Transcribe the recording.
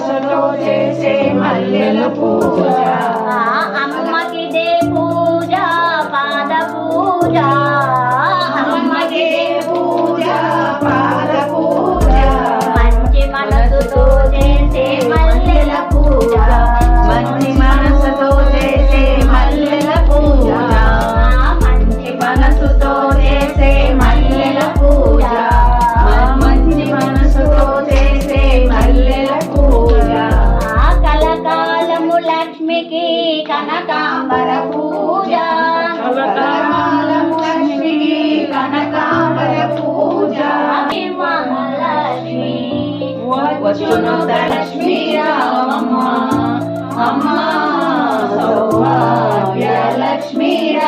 మనసులో చేసే మల్లెల పూజ. ఆ అమ్మకిదే పూజ పాద పూజ. అమ్మకే పూజ పాద పూజ. మంచి మనసుతో చేసే మల్లెల పూజ. మంచి మనసుతో చేసే మల్లెల పూజ. మంచి మనసుతో చేసే లక్ష్మికి కనకాంబర పూజ. లక్ష్మికి కనకాంబర పూజ. లక్ష్మి వచ్చును లక్ష్మి రామమ్మ. అమ్మ సౌభాగ్య లక్ష్మి